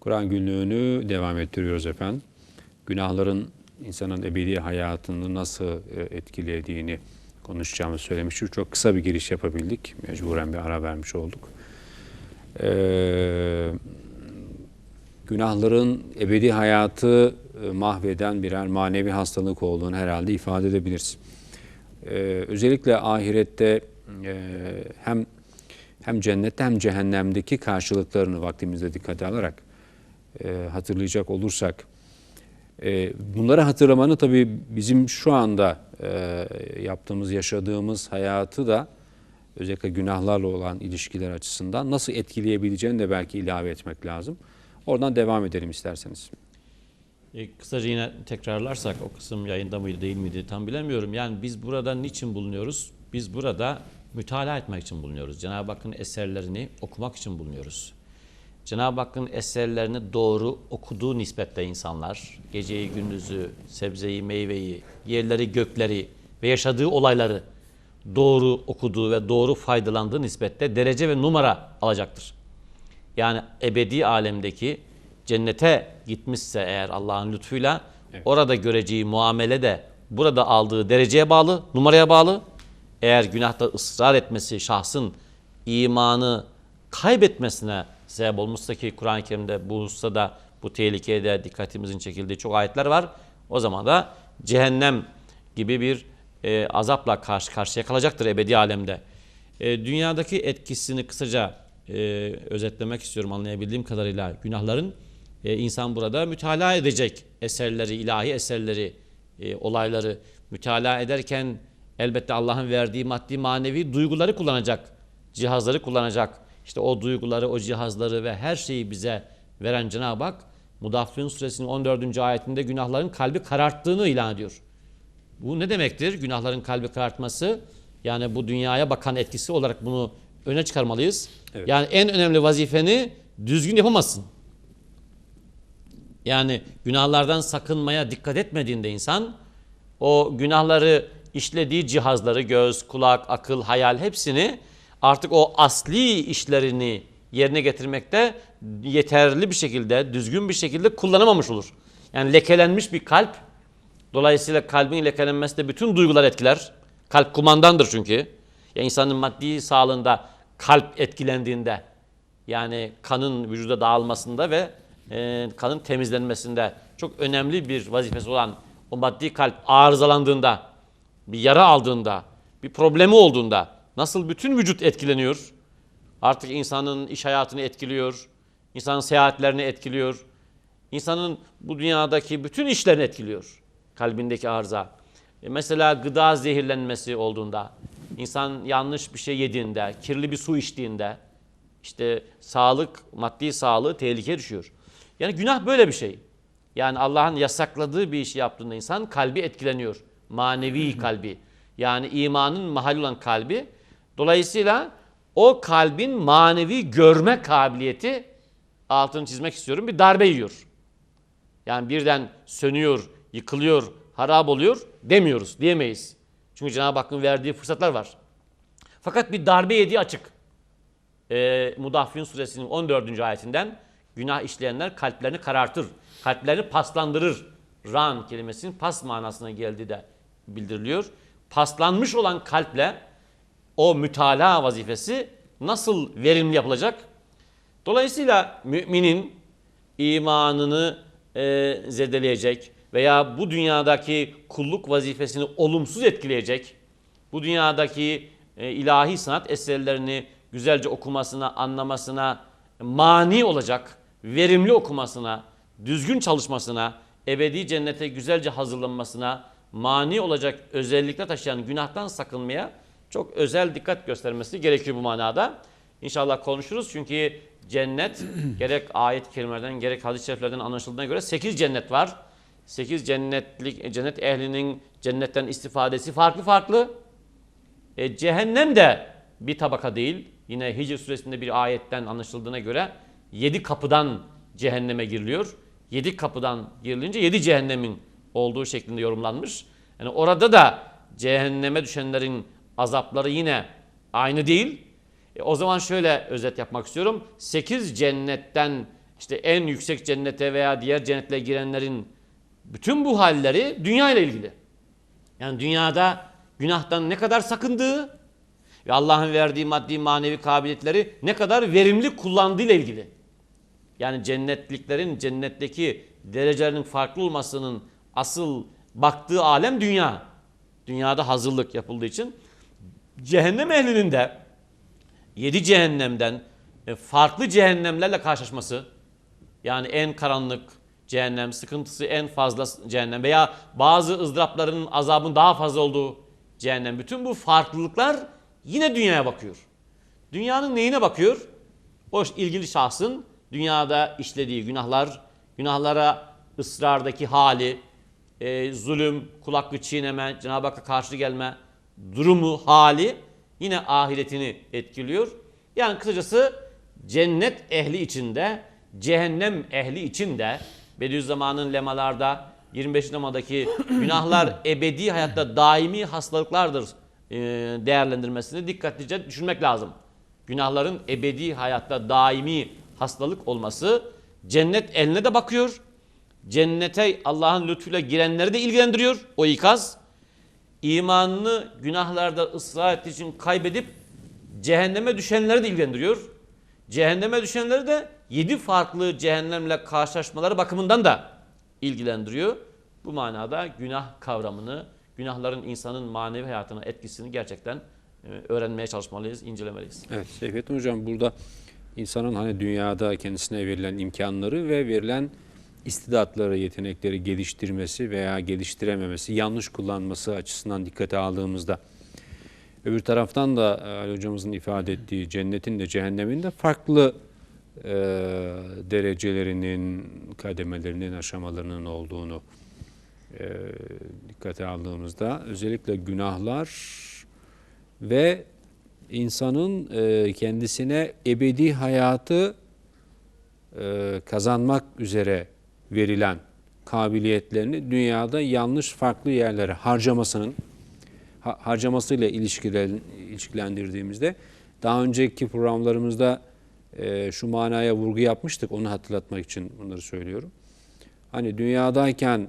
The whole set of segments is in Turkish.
Kur'an günlüğünü devam ettiriyoruz efendim. Günahların insanın ebedi hayatını nasıl e, etkilediğini konuşacağımızı söylemiştik. Çok kısa bir giriş yapabildik. Mecburen bir ara vermiş olduk. Ee, günahların ebedi hayatı e, mahveden birer manevi hastalık olduğunu herhalde ifade edebiliriz. Ee, özellikle ahirette e, hem hem cennette hem cehennemdeki karşılıklarını vaktimizde dikkate alarak e, hatırlayacak olursak e, bunları hatırlamanın tabii bizim şu anda e, yaptığımız, yaşadığımız hayatı da özellikle günahlarla olan ilişkiler açısından nasıl etkileyebileceğini de belki ilave etmek lazım. Oradan devam edelim isterseniz. E, kısaca yine tekrarlarsak o kısım yayında mıydı değil miydi tam bilemiyorum. Yani biz burada niçin bulunuyoruz? Biz burada mütalaa etmek için bulunuyoruz. Cenab-ı Hakk'ın eserlerini okumak için bulunuyoruz. Cenab-ı Hakk'ın eserlerini doğru okuduğu nispetle insanlar, geceyi, gündüzü, sebzeyi, meyveyi, yerleri, gökleri ve yaşadığı olayları doğru okuduğu ve doğru faydalandığı nispetle derece ve numara alacaktır. Yani ebedi alemdeki cennete gitmişse eğer Allah'ın lütfuyla orada göreceği muamele de burada aldığı dereceye bağlı, numaraya bağlı. Eğer günahta ısrar etmesi şahsın imanı kaybetmesine sebep olmuşsa ki Kur'an-ı Kerim'de bu hususta bu tehlikeye de dikkatimizin çekildiği çok ayetler var. O zaman da cehennem gibi bir e, azapla karşı karşıya kalacaktır ebedi alemde. E, dünyadaki etkisini kısaca e, özetlemek istiyorum anlayabildiğim kadarıyla günahların e, insan burada mütalaa edecek eserleri, ilahi eserleri, e, olayları mütalaa ederken elbette Allah'ın verdiği maddi manevi duyguları kullanacak, cihazları kullanacak. İşte o duyguları, o cihazları ve her şeyi bize veren Cenab-ı Hak Mudaffin suresinin 14. ayetinde günahların kalbi kararttığını ilan ediyor. Bu ne demektir? Günahların kalbi karartması yani bu dünyaya bakan etkisi olarak bunu öne çıkarmalıyız. Evet. Yani en önemli vazifeni düzgün yapamazsın. Yani günahlardan sakınmaya dikkat etmediğinde insan o günahları işlediği cihazları göz, kulak, akıl, hayal hepsini artık o asli işlerini yerine getirmekte yeterli bir şekilde, düzgün bir şekilde kullanamamış olur. Yani lekelenmiş bir kalp Dolayısıyla kalbin lekelenmesi de bütün duygular etkiler. Kalp kumandandır çünkü. Ya insanın maddi sağlığında kalp etkilendiğinde yani kanın vücuda dağılmasında ve e, kanın temizlenmesinde çok önemli bir vazifesi olan o maddi kalp arızalandığında, bir yara aldığında, bir problemi olduğunda nasıl bütün vücut etkileniyor? Artık insanın iş hayatını etkiliyor, insanın seyahatlerini etkiliyor, insanın bu dünyadaki bütün işlerini etkiliyor kalbindeki arıza. E mesela gıda zehirlenmesi olduğunda, insan yanlış bir şey yediğinde, kirli bir su içtiğinde, işte sağlık, maddi sağlığı tehlikeye düşüyor. Yani günah böyle bir şey. Yani Allah'ın yasakladığı bir işi yaptığında insan kalbi etkileniyor. Manevi kalbi. Yani imanın mahal olan kalbi. Dolayısıyla o kalbin manevi görme kabiliyeti altını çizmek istiyorum bir darbe yiyor. Yani birden sönüyor, yıkılıyor, harap oluyor demiyoruz, diyemeyiz. Çünkü Cenab-ı Hakk'ın verdiği fırsatlar var. Fakat bir darbe yediği açık. Ee, Mudaffin suresinin 14. ayetinden günah işleyenler kalplerini karartır, kalplerini paslandırır. Ran kelimesinin pas manasına geldiği de bildiriliyor. Paslanmış olan kalple o mütalaa vazifesi nasıl verimli yapılacak? Dolayısıyla müminin imanını e, zedeleyecek, veya bu dünyadaki kulluk vazifesini olumsuz etkileyecek, bu dünyadaki e, ilahi sanat eserlerini güzelce okumasına, anlamasına mani olacak, verimli okumasına, düzgün çalışmasına, ebedi cennete güzelce hazırlanmasına mani olacak özellikle taşıyan günahtan sakınmaya çok özel dikkat göstermesi gerekiyor bu manada. İnşallah konuşuruz çünkü cennet gerek ayet-i kerimelerden gerek hadis-i şeriflerden anlaşıldığına göre 8 cennet var. 8 cennetlik cennet ehlinin cennetten istifadesi farklı farklı. E, cehennem de bir tabaka değil. Yine Hicr suresinde bir ayetten anlaşıldığına göre 7 kapıdan cehenneme giriliyor. 7 kapıdan girilince 7 cehennemin olduğu şeklinde yorumlanmış. Yani orada da cehenneme düşenlerin azapları yine aynı değil. E, o zaman şöyle özet yapmak istiyorum. 8 cennetten işte en yüksek cennete veya diğer cennetle girenlerin bütün bu halleri dünya ile ilgili. Yani dünyada günahtan ne kadar sakındığı ve Allah'ın verdiği maddi manevi kabiliyetleri ne kadar verimli kullandığı ile ilgili. Yani cennetliklerin cennetteki derecelerinin farklı olmasının asıl baktığı alem dünya. Dünyada hazırlık yapıldığı için cehennem ehlinin de yedi cehennemden e, farklı cehennemlerle karşılaşması yani en karanlık cehennem, sıkıntısı en fazla cehennem veya bazı ızdırapların azabın daha fazla olduğu cehennem. Bütün bu farklılıklar yine dünyaya bakıyor. Dünyanın neyine bakıyor? O ilgili şahsın dünyada işlediği günahlar, günahlara ısrardaki hali, e, zulüm, kulaklı çiğneme, Cenab-ı Hakk'a karşı gelme durumu, hali yine ahiretini etkiliyor. Yani kısacası cennet ehli içinde, cehennem ehli içinde Bediüzzaman'ın lemalarda 25 lemadaki günahlar ebedi hayatta daimi hastalıklardır e, değerlendirmesini dikkatlice düşünmek lazım. Günahların ebedi hayatta daimi hastalık olması cennet eline de bakıyor. Cennete Allah'ın lütfuyla girenleri de ilgilendiriyor o ikaz. İmanını günahlarda ısrar ettiği için kaybedip cehenneme düşenleri de ilgilendiriyor. Cehenneme düşenleri de yedi farklı cehennemle karşılaşmaları bakımından da ilgilendiriyor. Bu manada günah kavramını, günahların insanın manevi hayatına etkisini gerçekten e, öğrenmeye çalışmalıyız, incelemeliyiz. Evet Seyfettin Hocam burada insanın hani dünyada kendisine verilen imkanları ve verilen istidatları, yetenekleri geliştirmesi veya geliştirememesi, yanlış kullanması açısından dikkate aldığımızda öbür taraftan da e, Ali hocamızın ifade ettiği cennetin de cehennemin de farklı e, derecelerinin, kademelerinin, aşamalarının olduğunu e, dikkate aldığımızda özellikle günahlar ve insanın e, kendisine ebedi hayatı e, kazanmak üzere verilen kabiliyetlerini dünyada yanlış farklı yerlere harcamasının ha- harcamasıyla ilişkilen, ilişkilendirdiğimizde daha önceki programlarımızda e, şu manaya vurgu yapmıştık onu hatırlatmak için bunları söylüyorum. Hani dünyadayken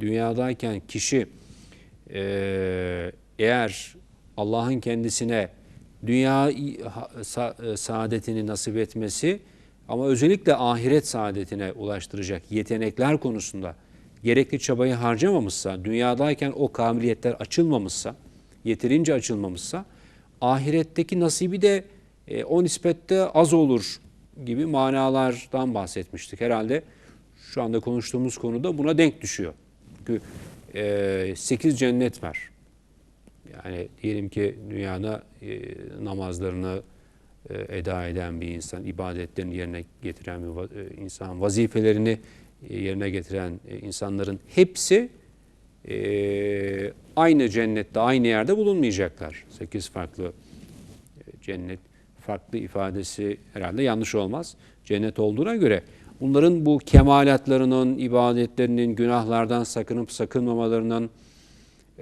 dünyadayken kişi e, eğer Allah'ın kendisine dünya e, saadetini nasip etmesi ama özellikle ahiret saadetine ulaştıracak yetenekler konusunda gerekli çabayı harcamamışsa, dünyadayken o kabiliyetler açılmamışsa, yeterince açılmamışsa, ahiretteki nasibi de e, o nispette az olur gibi manalardan bahsetmiştik. Herhalde şu anda konuştuğumuz konuda buna denk düşüyor. Çünkü e, 8 cennet var. Yani diyelim ki dünyada e, namazlarını eda eden bir insan, ibadetlerini yerine getiren bir e, insan, vazifelerini e, yerine getiren e, insanların hepsi e, aynı cennette, aynı yerde bulunmayacaklar. Sekiz farklı e, cennet, farklı ifadesi herhalde yanlış olmaz. Cennet olduğuna göre bunların bu kemalatlarının, ibadetlerinin, günahlardan sakınıp sakınmamalarının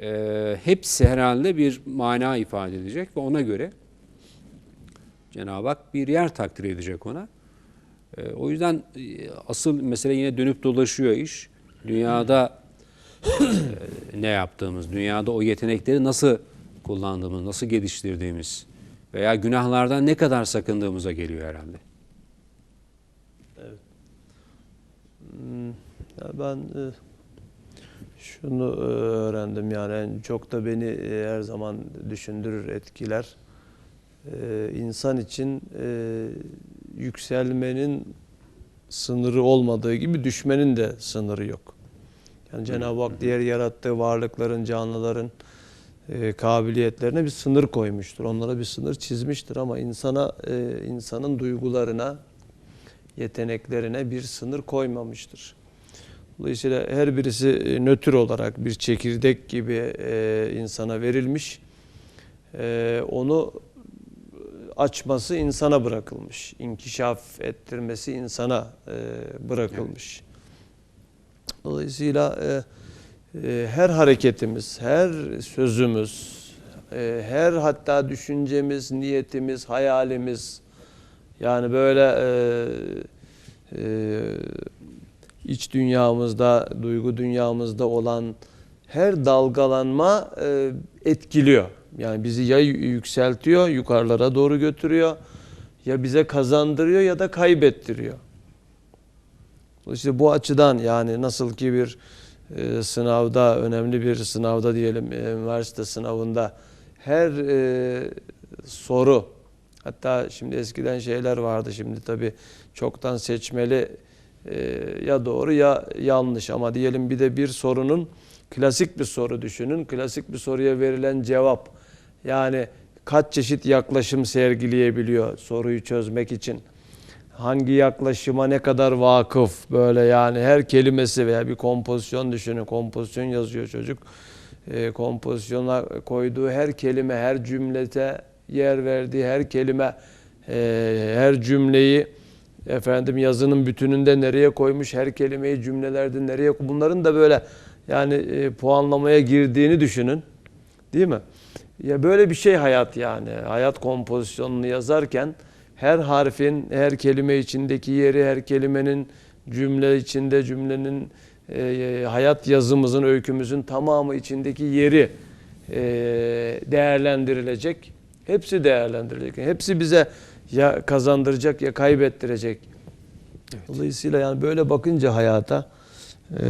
e, hepsi herhalde bir mana ifade edecek ve ona göre Cenab-ı Hak bir yer takdir edecek ona. E, o yüzden e, asıl mesele yine dönüp dolaşıyor iş. Dünyada e, ne yaptığımız, dünyada o yetenekleri nasıl kullandığımız, nasıl geliştirdiğimiz veya günahlardan ne kadar sakındığımıza geliyor herhalde. Ya ben e, şunu e, öğrendim yani çok da beni e, her zaman düşündürür, etkiler. E, insan için e, yükselmenin sınırı olmadığı gibi düşmenin de sınırı yok. Yani Cenab-ı Hak diğer yarattığı varlıkların, canlıların e, kabiliyetlerine bir sınır koymuştur. Onlara bir sınır çizmiştir ama insana, e, insanın duygularına, yeteneklerine bir sınır koymamıştır. Dolayısıyla her birisi e, nötr olarak bir çekirdek gibi e, insana verilmiş. E, onu açması insana bırakılmış. İnkişaf ettirmesi insana e, bırakılmış. Dolayısıyla e, e, her hareketimiz, her sözümüz, e, her hatta düşüncemiz, niyetimiz, hayalimiz yani böyle e, e, iç dünyamızda, duygu dünyamızda olan her dalgalanma e, etkiliyor. Yani bizi ya yükseltiyor, yukarılara doğru götürüyor, ya bize kazandırıyor ya da kaybettiriyor. İşte bu açıdan yani nasıl ki bir e, sınavda, önemli bir sınavda diyelim, e, üniversite sınavında her e, soru, hatta şimdi eskiden şeyler vardı, şimdi tabii çoktan seçmeli e, ya doğru ya yanlış ama diyelim bir de bir sorunun klasik bir soru düşünün. Klasik bir soruya verilen cevap yani kaç çeşit yaklaşım sergileyebiliyor soruyu çözmek için. Hangi yaklaşıma ne kadar vakıf böyle yani her kelimesi veya bir kompozisyon düşünün. Kompozisyon yazıyor çocuk. E, kompozisyona koyduğu her kelime, her cümlete yer verdiği her kelime, e, her cümleyi efendim yazının bütününde nereye koymuş, her kelimeyi cümlelerde nereye bunların da böyle yani e, puanlamaya girdiğini düşünün. Değil mi? Ya böyle bir şey hayat yani. Hayat kompozisyonunu yazarken her harfin, her kelime içindeki yeri, her kelimenin cümle içinde cümlenin e, hayat yazımızın, öykümüzün tamamı içindeki yeri e, değerlendirilecek. Hepsi değerlendirilecek. Hepsi bize ya kazandıracak ya kaybettirecek. Dolayısıyla yani böyle bakınca hayata e,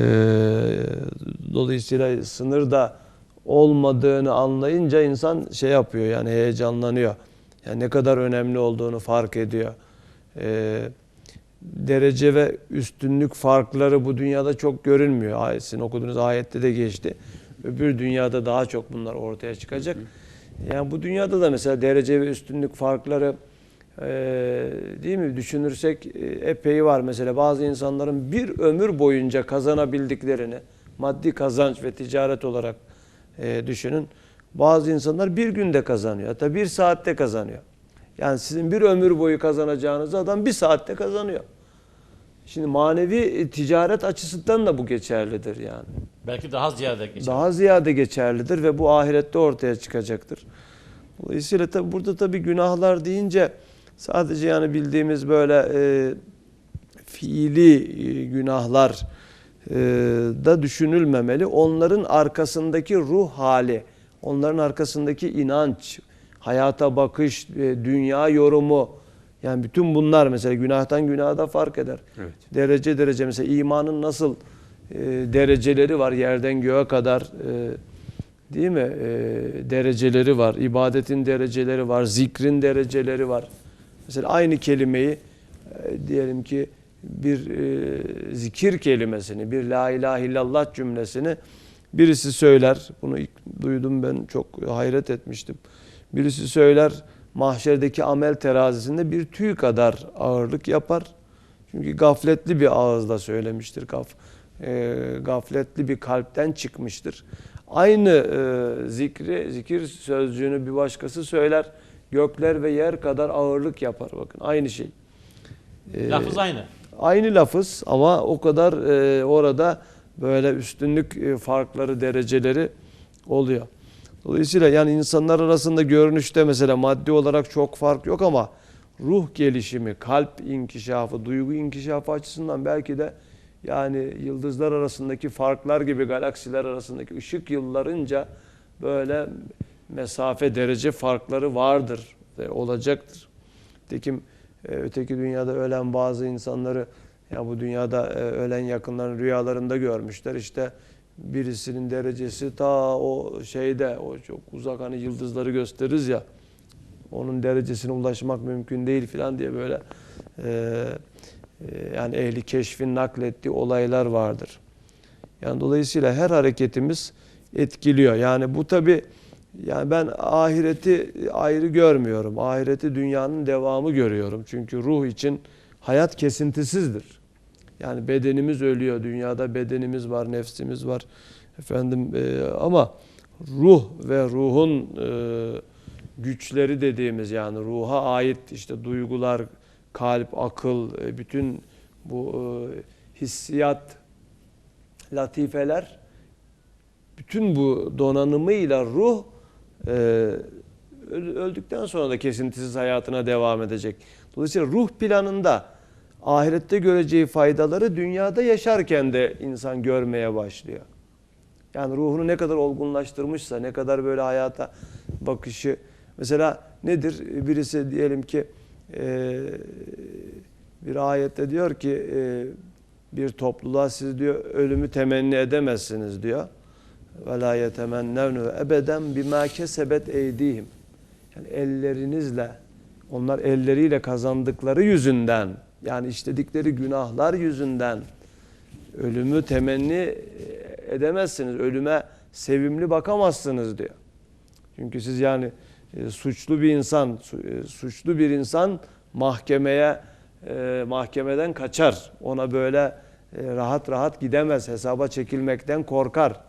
dolayısıyla sınır da olmadığını anlayınca insan şey yapıyor yani heyecanlanıyor. Yani ne kadar önemli olduğunu fark ediyor. E, derece ve üstünlük farkları bu dünyada çok görünmüyor. Ayetin okuduğunuz ayette de geçti. Öbür dünyada daha çok bunlar ortaya çıkacak. Yani bu dünyada da mesela derece ve üstünlük farkları e, değil mi düşünürsek e, epey var. Mesela bazı insanların bir ömür boyunca kazanabildiklerini maddi kazanç ve ticaret olarak e, düşünün. Bazı insanlar bir günde kazanıyor. Hatta bir saatte kazanıyor. Yani sizin bir ömür boyu kazanacağınız adam bir saatte kazanıyor. Şimdi manevi ticaret açısından da bu geçerlidir yani. Belki daha ziyade geçer. Daha ziyade geçerlidir ve bu ahirette ortaya çıkacaktır. Dolayısıyla tabi burada tabi günahlar deyince sadece yani bildiğimiz böyle e, fiili e, günahlar e, da düşünülmemeli. Onların arkasındaki ruh hali, onların arkasındaki inanç, hayata bakış, e, dünya yorumu yani bütün bunlar mesela günahtan günaha da fark eder. Evet. Derece derece mesela imanın nasıl e, dereceleri var yerden göğe kadar e, değil mi? E, dereceleri var. ibadetin dereceleri var. Zikrin dereceleri var. Mesela aynı kelimeyi e, diyelim ki bir e, zikir kelimesini, bir la ilahe illallah cümlesini birisi söyler. Bunu ilk duydum ben çok hayret etmiştim. Birisi söyler mahşerdeki amel terazisinde bir tüy kadar ağırlık yapar. Çünkü gafletli bir ağızla söylemiştir. Gaf, e, gafletli bir kalpten çıkmıştır. Aynı e, zikri, zikir sözcüğünü bir başkası söyler. Gökler ve yer kadar ağırlık yapar. Bakın aynı şey. E, Lafız aynı. Aynı lafız ama o kadar e, orada böyle üstünlük e, farkları, dereceleri oluyor. Dolayısıyla yani insanlar arasında görünüşte mesela maddi olarak çok fark yok ama ruh gelişimi, kalp inkişafı, duygu inkişafı açısından belki de yani yıldızlar arasındaki farklar gibi galaksiler arasındaki ışık yıllarınca böyle mesafe derece farkları vardır ve olacaktır. Tekim e, öteki dünyada ölen bazı insanları ya bu dünyada e, ölen yakınların rüyalarında görmüşler. İşte birisinin derecesi ta o şeyde o çok uzak hani yıldızları gösteririz ya onun derecesine ulaşmak mümkün değil filan diye böyle e, e, yani ehli keşfin naklettiği olaylar vardır. Yani dolayısıyla her hareketimiz etkiliyor. Yani bu tabi yani ben ahireti ayrı görmüyorum. Ahireti dünyanın devamı görüyorum. Çünkü ruh için hayat kesintisizdir. Yani bedenimiz ölüyor. Dünyada bedenimiz var, nefsimiz var. Efendim e, ama ruh ve ruhun e, güçleri dediğimiz yani ruha ait işte duygular, kalp, akıl, e, bütün bu e, hissiyat, latifeler bütün bu donanımıyla ruh e, öldükten sonra da kesintisiz hayatına devam edecek. Dolayısıyla ruh planında ahirette göreceği faydaları dünyada yaşarken de insan görmeye başlıyor. Yani ruhunu ne kadar olgunlaştırmışsa, ne kadar böyle hayata bakışı. Mesela nedir? Birisi diyelim ki e, bir ayette diyor ki e, bir topluluğa siz diyor ölümü temenni edemezsiniz diyor. Ve la yetemennevnu ebeden bima kesebet eydihim. Yani ellerinizle onlar elleriyle kazandıkları yüzünden yani işledikleri günahlar yüzünden ölümü temenni edemezsiniz. Ölüme sevimli bakamazsınız diyor. Çünkü siz yani e, suçlu bir insan, e, suçlu bir insan mahkemeye e, mahkemeden kaçar. Ona böyle rahat rahat gidemez. Hesaba çekilmekten korkar.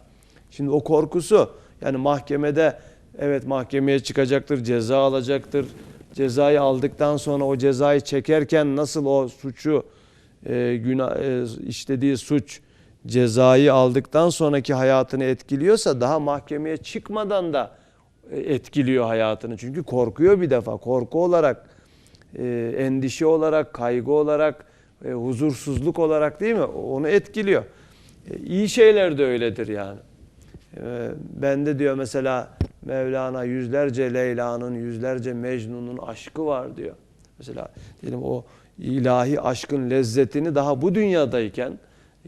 Şimdi o korkusu yani mahkemede evet mahkemeye çıkacaktır, ceza alacaktır. Cezayı aldıktan sonra o cezayı çekerken nasıl o suçu e, günah e, işlediği suç cezayı aldıktan sonraki hayatını etkiliyorsa daha mahkemeye çıkmadan da e, etkiliyor hayatını. Çünkü korkuyor bir defa. Korku olarak, e, endişe olarak, kaygı olarak, e, huzursuzluk olarak değil mi? Onu etkiliyor. E, iyi şeyler de öyledir yani. E, ben de diyor mesela Mevlana yüzlerce Leyla'nın, yüzlerce Mecnun'un aşkı var diyor. Mesela diyelim o ilahi aşkın lezzetini daha bu dünyadayken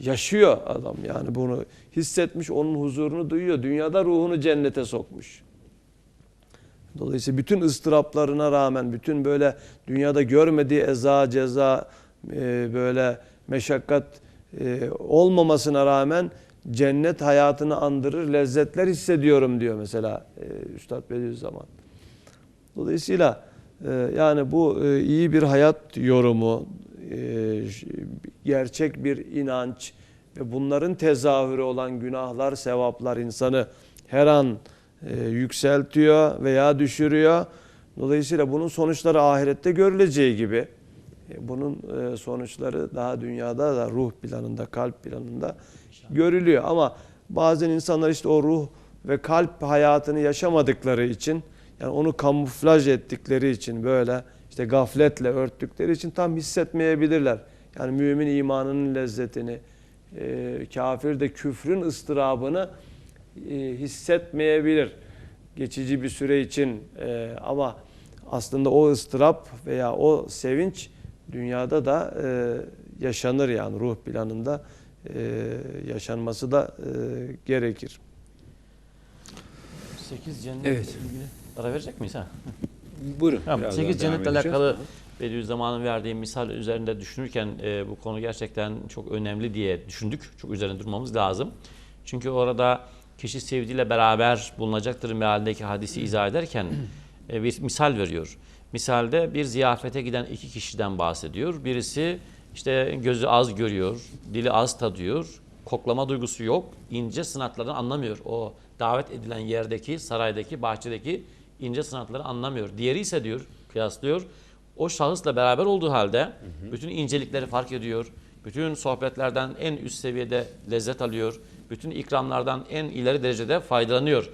yaşıyor adam. Yani bunu hissetmiş, onun huzurunu duyuyor. Dünyada ruhunu cennete sokmuş. Dolayısıyla bütün ıstıraplarına rağmen, bütün böyle dünyada görmediği eza, ceza, e, böyle meşakkat e, olmamasına rağmen cennet hayatını andırır, lezzetler hissediyorum diyor mesela e, Üstad Bediüzzaman. Dolayısıyla e, yani bu e, iyi bir hayat yorumu, gerçek bir inanç ve bunların tezahürü olan günahlar, sevaplar insanı her an yükseltiyor veya düşürüyor. Dolayısıyla bunun sonuçları ahirette görüleceği gibi bunun sonuçları daha dünyada da ruh planında, kalp planında görülüyor. Ama bazen insanlar işte o ruh ve kalp hayatını yaşamadıkları için yani onu kamuflaj ettikleri için böyle işte gafletle örttükleri için tam hissetmeyebilirler. Yani mümin imanının lezzetini, e, kafir de küfrün ıstırabını e, hissetmeyebilir geçici bir süre için E, ama aslında o ıstırap veya o sevinç dünyada da e, yaşanır yani ruh planında yaşanması da e, gerekir. 8 cennet Evet. ilgili ara verecek miyiz ha? Buyurun. Tamam, biraz 8 daha devam cennetle alakalı Bediüzzaman'ın verdiği misal üzerinde düşünürken e, bu konu gerçekten çok önemli diye düşündük. Çok üzerinde durmamız lazım. Çünkü orada kişi sevdiğiyle beraber bulunacaktır mealindeki hadisi izah ederken e, bir misal veriyor. Misalde bir ziyafete giden iki kişiden bahsediyor. Birisi işte gözü az görüyor, dili az tadıyor, koklama duygusu yok, ince sanatlardan anlamıyor. O davet edilen yerdeki, saraydaki, bahçedeki ince sanatları anlamıyor. Diğeri ise diyor, kıyaslıyor, o şahısla beraber olduğu halde bütün incelikleri fark ediyor, bütün sohbetlerden en üst seviyede lezzet alıyor, bütün ikramlardan en ileri derecede faydalanıyor.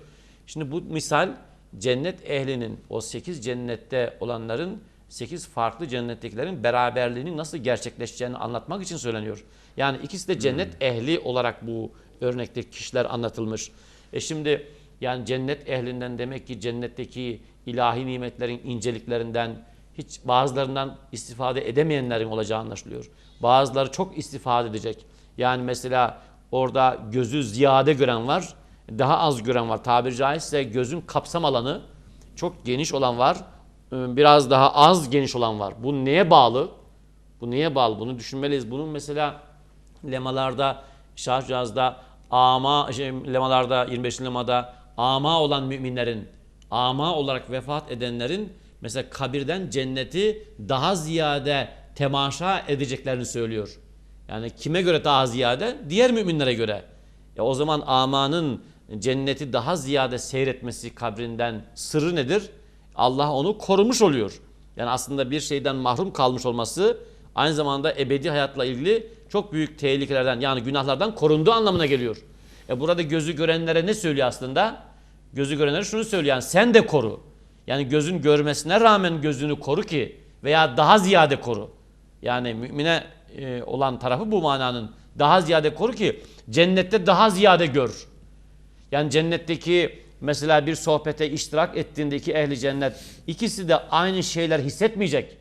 Şimdi bu misal cennet ehlinin, o 8 cennette olanların 8 farklı cennettekilerin beraberliğinin nasıl gerçekleşeceğini anlatmak için söyleniyor. Yani ikisi de cennet ehli olarak bu örnekteki kişiler anlatılmış. E şimdi yani cennet ehlinden demek ki cennetteki ilahi nimetlerin inceliklerinden hiç bazılarından istifade edemeyenlerin olacağı anlaşılıyor. Bazıları çok istifade edecek. Yani mesela orada gözü ziyade gören var, daha az gören var. Tabiri caizse gözün kapsam alanı çok geniş olan var, biraz daha az geniş olan var. Bu neye bağlı? Bu neye bağlı? Bunu düşünmeliyiz. Bunun mesela lemalarda, şarjazda, ama şey, lemalarda 25 lemada ama olan müminlerin, ama olarak vefat edenlerin mesela kabirden cenneti daha ziyade temaşa edeceklerini söylüyor. Yani kime göre daha ziyade? Diğer müminlere göre. Ya o zaman amanın cenneti daha ziyade seyretmesi kabrinden sırrı nedir? Allah onu korumuş oluyor. Yani aslında bir şeyden mahrum kalmış olması aynı zamanda ebedi hayatla ilgili çok büyük tehlikelerden yani günahlardan korunduğu anlamına geliyor. E burada gözü görenlere ne söylüyor aslında? Gözü görenlere şunu söylüyor yani sen de koru. Yani gözün görmesine rağmen gözünü koru ki veya daha ziyade koru. Yani mümine e, olan tarafı bu mananın daha ziyade koru ki cennette daha ziyade gör. Yani cennetteki mesela bir sohbete iştirak ettiğinde iki ehli cennet ikisi de aynı şeyler hissetmeyecek.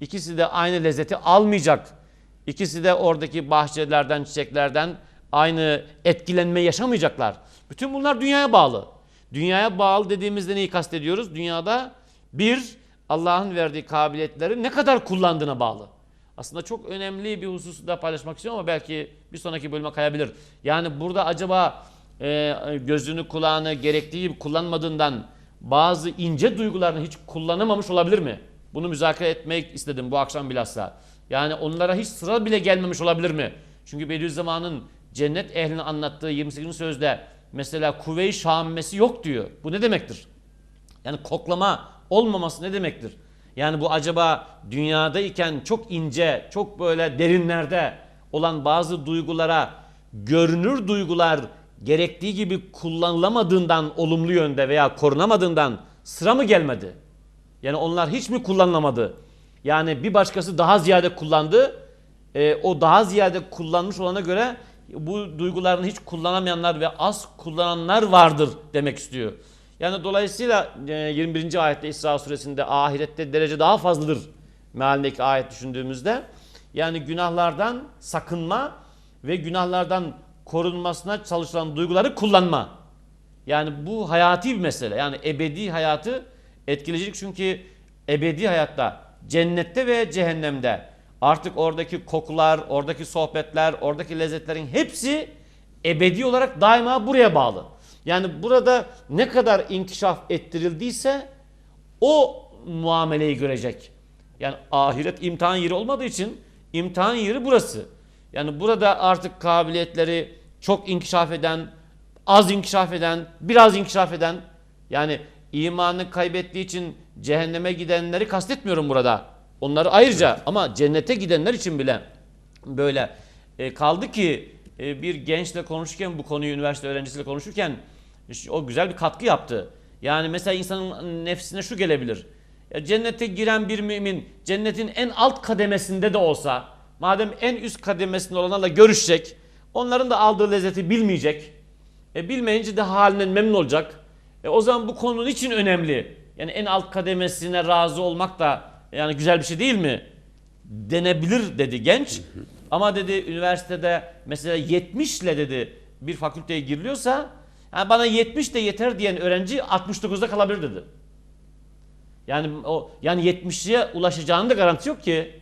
İkisi de aynı lezzeti almayacak. İkisi de oradaki bahçelerden, çiçeklerden aynı etkilenme yaşamayacaklar. Bütün bunlar dünyaya bağlı. Dünyaya bağlı dediğimizde neyi kastediyoruz? Dünyada bir Allah'ın verdiği kabiliyetleri ne kadar kullandığına bağlı. Aslında çok önemli bir hususu da paylaşmak istiyorum ama belki bir sonraki bölüme kayabilir. Yani burada acaba e, gözünü kulağını gerektiği gibi kullanmadığından bazı ince duygularını hiç kullanamamış olabilir mi? Bunu müzakere etmek istedim bu akşam bilhassa. Yani onlara hiç sıra bile gelmemiş olabilir mi? Çünkü Bediüzzaman'ın cennet ehlini anlattığı 28. sözde mesela kuvve-i şamimesi yok diyor. Bu ne demektir? Yani koklama olmaması ne demektir? Yani bu acaba dünyadayken çok ince, çok böyle derinlerde olan bazı duygulara görünür duygular gerektiği gibi kullanılamadığından olumlu yönde veya korunamadığından sıra mı gelmedi? Yani onlar hiç mi kullanılamadı? Yani bir başkası daha ziyade kullandı. E, o daha ziyade kullanmış olana göre bu duygularını hiç kullanamayanlar ve az kullananlar vardır demek istiyor. Yani dolayısıyla e, 21. ayette İsra suresinde ahirette derece daha fazladır mealindeki ayet düşündüğümüzde. Yani günahlardan sakınma ve günahlardan korunmasına çalışılan duyguları kullanma. Yani bu hayati bir mesele. Yani ebedi hayatı etkileyecek çünkü ebedi hayatta cennette ve cehennemde artık oradaki kokular, oradaki sohbetler, oradaki lezzetlerin hepsi ebedi olarak daima buraya bağlı. Yani burada ne kadar inkişaf ettirildiyse o muameleyi görecek. Yani ahiret imtihan yeri olmadığı için imtihan yeri burası. Yani burada artık kabiliyetleri çok inkişaf eden, az inkişaf eden, biraz inkişaf eden yani imanını kaybettiği için cehenneme gidenleri kastetmiyorum burada. Onları ayrıca ama cennete gidenler için bile böyle. E, kaldı ki e, bir gençle konuşurken bu konuyu üniversite öğrencisiyle konuşurken o güzel bir katkı yaptı. Yani mesela insanın nefsine şu gelebilir. Ya cennete giren bir mümin cennetin en alt kademesinde de olsa madem en üst kademesinde olanlarla görüşecek onların da aldığı lezzeti bilmeyecek. E, bilmeyince de halinden memnun olacak. E, o zaman bu konunun için önemli. Yani en alt kademesine razı olmak da yani güzel bir şey değil mi? Denebilir dedi genç. Ama dedi üniversitede mesela 70 ile dedi bir fakülteye giriliyorsa yani bana 70 de yeter diyen öğrenci 69'da kalabilir dedi. Yani o yani 70'ye ulaşacağının da garantisi yok ki.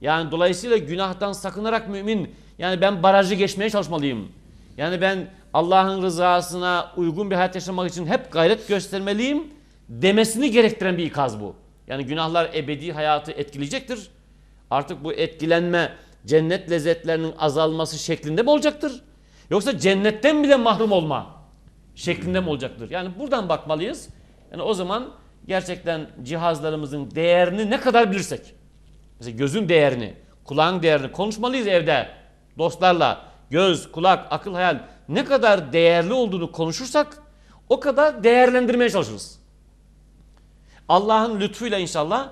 Yani dolayısıyla günahtan sakınarak mümin yani ben barajı geçmeye çalışmalıyım. Yani ben Allah'ın rızasına uygun bir hayat yaşamak için hep gayret göstermeliyim demesini gerektiren bir ikaz bu. Yani günahlar ebedi hayatı etkileyecektir. Artık bu etkilenme cennet lezzetlerinin azalması şeklinde mi olacaktır? Yoksa cennetten bile mahrum olma şeklinde mi olacaktır? Yani buradan bakmalıyız. Yani o zaman gerçekten cihazlarımızın değerini ne kadar bilirsek. Mesela gözün değerini, kulağın değerini konuşmalıyız evde dostlarla. Göz, kulak, akıl, hayal ne kadar değerli olduğunu konuşursak o kadar değerlendirmeye çalışırız. Allah'ın lütfuyla inşallah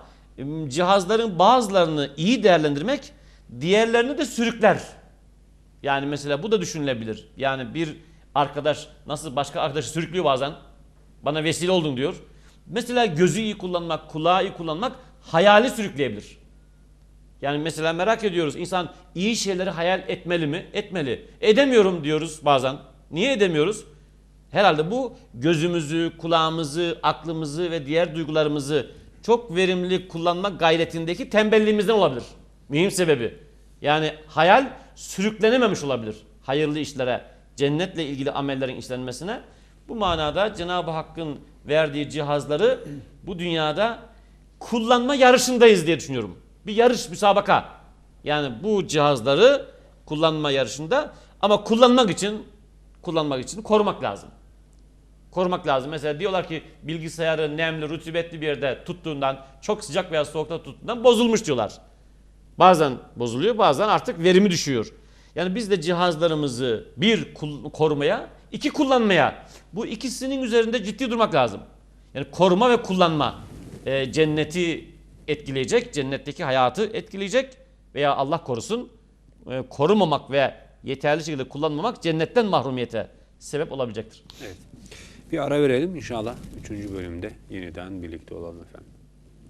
cihazların bazılarını iyi değerlendirmek diğerlerini de sürükler. Yani mesela bu da düşünülebilir. Yani bir arkadaş nasıl başka arkadaşı sürüklüyor bazen. Bana vesile oldun diyor. Mesela gözü iyi kullanmak, kulağı iyi kullanmak hayali sürükleyebilir. Yani mesela merak ediyoruz insan iyi şeyleri hayal etmeli mi? Etmeli. Edemiyorum diyoruz bazen. Niye edemiyoruz? Herhalde bu gözümüzü, kulağımızı, aklımızı ve diğer duygularımızı çok verimli kullanma gayretindeki tembelliğimizden olabilir. Mühim sebebi. Yani hayal sürüklenememiş olabilir hayırlı işlere, cennetle ilgili amellerin işlenmesine. Bu manada Cenab-ı Hakk'ın verdiği cihazları bu dünyada kullanma yarışındayız diye düşünüyorum. Bir yarış, müsabaka. Yani bu cihazları kullanma yarışında ama kullanmak için kullanmak için korumak lazım. Korumak lazım. Mesela diyorlar ki bilgisayarı nemli, rutubetli bir yerde tuttuğundan, çok sıcak veya soğukta tuttuğundan bozulmuş diyorlar. Bazen bozuluyor, bazen artık verimi düşüyor. Yani biz de cihazlarımızı bir korumaya, iki kullanmaya, bu ikisinin üzerinde ciddi durmak lazım. Yani koruma ve kullanma. E, cenneti etkileyecek, cennetteki hayatı etkileyecek veya Allah korusun e, korumamak ve yeterli şekilde kullanmamak cennetten mahrumiyete sebep olabilecektir. Evet. Bir ara verelim inşallah. Üçüncü bölümde yeniden birlikte olalım efendim.